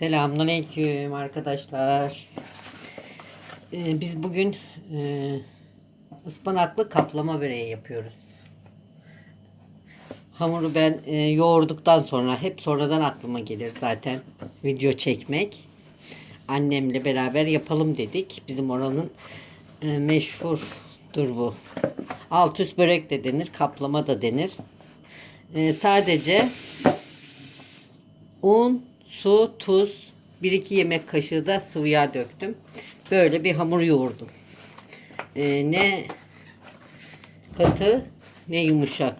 Selamünaleyküm arkadaşlar. Ee, biz bugün e, ıspanaklı kaplama böreği yapıyoruz. Hamuru ben e, yoğurduktan sonra hep sonradan aklıma gelir zaten video çekmek. Annemle beraber yapalım dedik. Bizim oranın e, meşhurdur bu. Alt üst börek de denir, kaplama da denir. E, sadece un, su, tuz, 1-2 yemek kaşığı da sıvı yağ döktüm. Böyle bir hamur yoğurdum. Ee, ne katı ne yumuşak.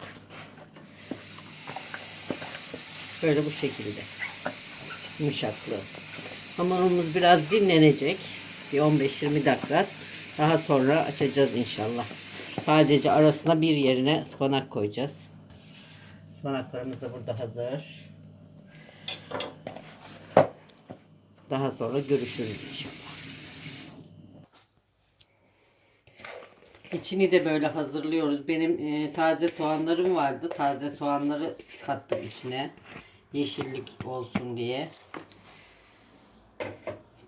Böyle bu şekilde. Yumuşaklığı. Hamurumuz biraz dinlenecek. Bir 15-20 dakika. Daha sonra açacağız inşallah. Sadece arasına bir yerine ıspanak koyacağız. Ispanaklarımız da burada hazır. Daha sonra görüşürüz inşallah. İçini de böyle hazırlıyoruz. Benim e, taze soğanlarım vardı. Taze soğanları kattım içine. Yeşillik olsun diye.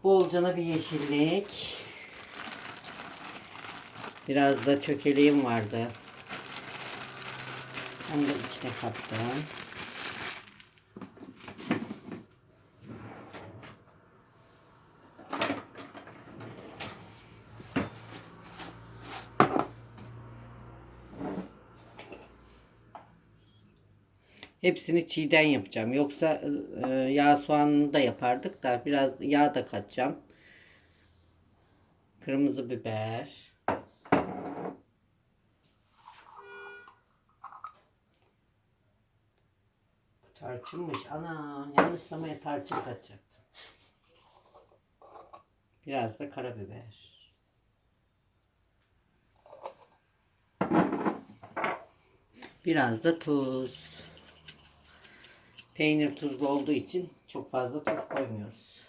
Bolcana bir yeşillik. Biraz da çökeleğim vardı. Onu da içine kattım. Hepsini çiğden yapacağım. Yoksa e, yağ soğanını da yapardık da biraz yağ da katacağım. Kırmızı biber. Tarçınmış. Ana yanlışlamaya tarçın katacaktım. Biraz da karabiber. Biraz da tuz. Peynir tuzlu olduğu için çok fazla tuz koymuyoruz.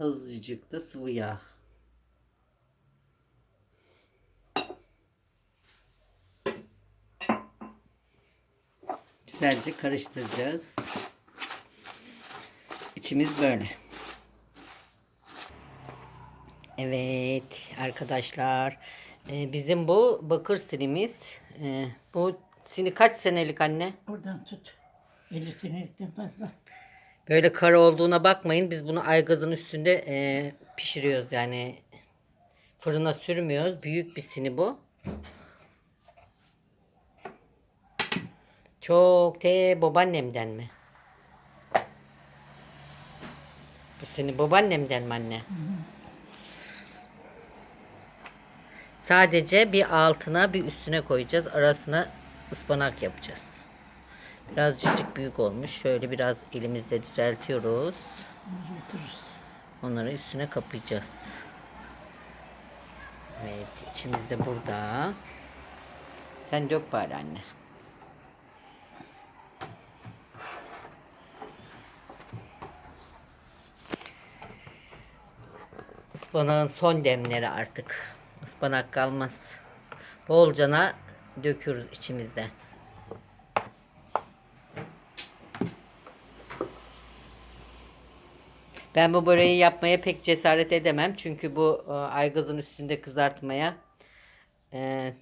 Azıcık da sıvı yağ. Güzelce karıştıracağız. İçimiz böyle. Evet arkadaşlar. Ee, bizim bu bakır sinimiz. Ee, bu sini kaç senelik anne? Oradan tut. 50 senelikten fazla. Böyle kara olduğuna bakmayın. Biz bunu aygazın üstünde e, pişiriyoruz yani. Fırına sürmüyoruz. Büyük bir sini bu. Çok te babaannemden mi? Bu seni babaannemden mi anne? Sadece bir altına bir üstüne koyacağız. Arasına ıspanak yapacağız. Biraz cicik büyük olmuş. Şöyle biraz elimizle düzeltiyoruz. Götürürüz. Onları üstüne kapayacağız. Evet içimiz de burada. Sen dök bari anne. Ispanağın son demleri artık. Ispanak kalmaz. Bolcana döküyoruz içimizden. Ben bu böreği yapmaya pek cesaret edemem. Çünkü bu e, aygazın üstünde kızartmaya e,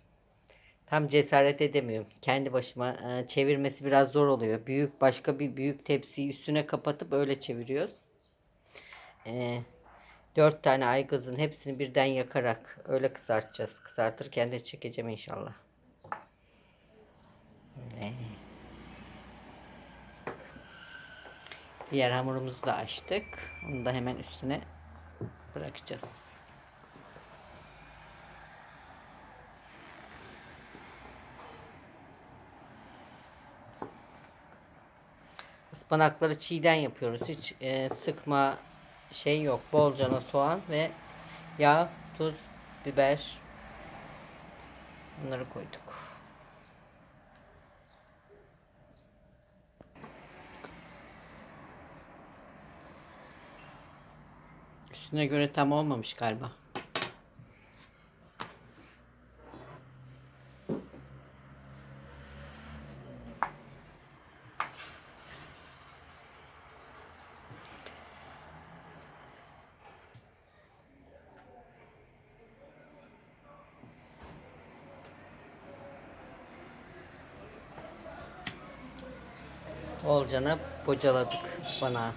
tam cesaret edemiyorum. Kendi başıma e, çevirmesi biraz zor oluyor. Büyük başka bir büyük tepsiyi üstüne kapatıp öyle çeviriyoruz. E, dört tane aygazın hepsini birden yakarak öyle kızartacağız. Kızartırken de çekeceğim inşallah. Öyle. Diğer hamurumuzu da açtık. Onu da hemen üstüne bırakacağız. Ispanakları çiğden yapıyoruz. Hiç e, sıkma şey yok. Bolcana soğan ve yağ, tuz, biber. Bunları koyduk. Üstüne göre tam olmamış galiba. Olcan'a bocaladık ıspanağı.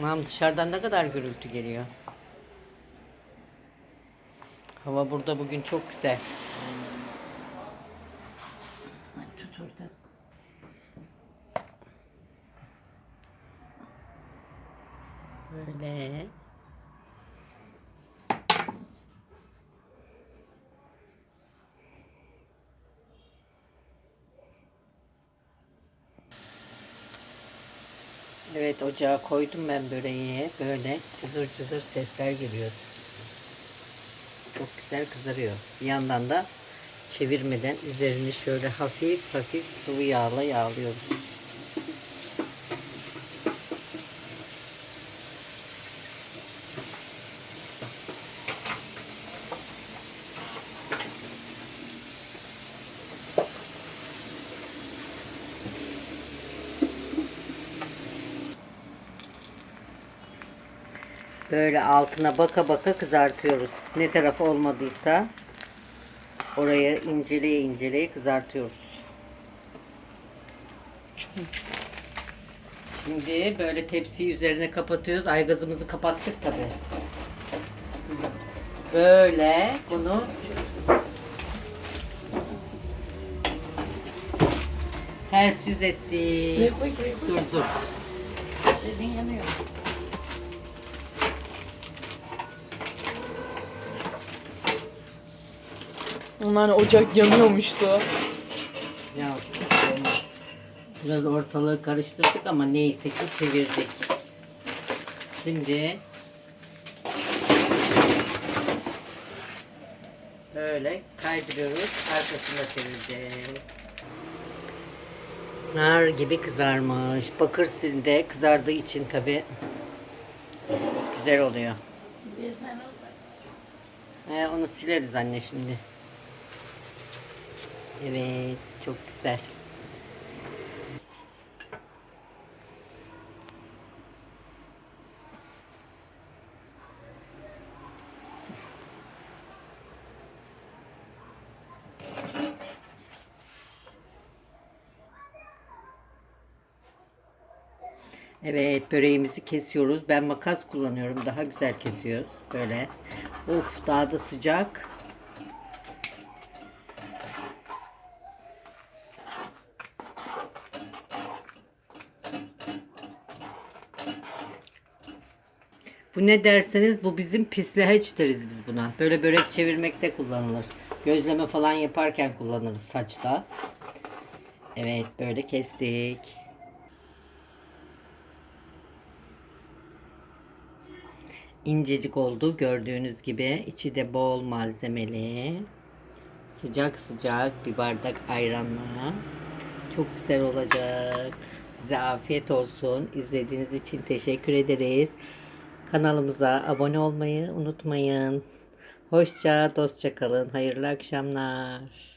Lan dışarıdan ne kadar gürültü geliyor. Hava burada bugün çok güzel. Tut orada. Böyle. Evet ocağa koydum ben böreği. Böyle cızır cızır sesler geliyor. Çok güzel kızarıyor. Bir yandan da çevirmeden üzerini şöyle hafif hafif sıvı yağla yağlıyoruz. Böyle altına baka baka kızartıyoruz. Ne tarafı olmadıysa oraya inceleye inceleye kızartıyoruz. Şimdi böyle tepsiyi üzerine kapatıyoruz. Aygazımızı kapattık tabi. Böyle bunu ters yüz ettik. Koy, koy. Dur dur. Sesin yanıyor. Onlar ocak yanıyormuştu. Ya, olmaz. Biraz ortalığı karıştırdık ama neyse ki çevirdik. Şimdi böyle kaydırıyoruz. Arkasında çevireceğiz. Nar gibi kızarmış. Bakır silde kızardığı için tabi güzel oluyor. Ee, onu sileriz anne şimdi. Evet, çok güzel. Evet böreğimizi kesiyoruz. Ben makas kullanıyorum. Daha güzel kesiyoruz. Böyle. Uf daha da sıcak. Bu ne derseniz bu bizim pisleheç deriz biz buna. Böyle börek çevirmekte kullanılır. Gözleme falan yaparken kullanırız saçta. Evet böyle kestik. İncecik oldu gördüğünüz gibi. içi de bol malzemeli. Sıcak sıcak bir bardak ayranla. Çok güzel olacak. Bize afiyet olsun. İzlediğiniz için teşekkür ederiz. Kanalımıza abone olmayı unutmayın. Hoşça, dostça kalın. Hayırlı akşamlar.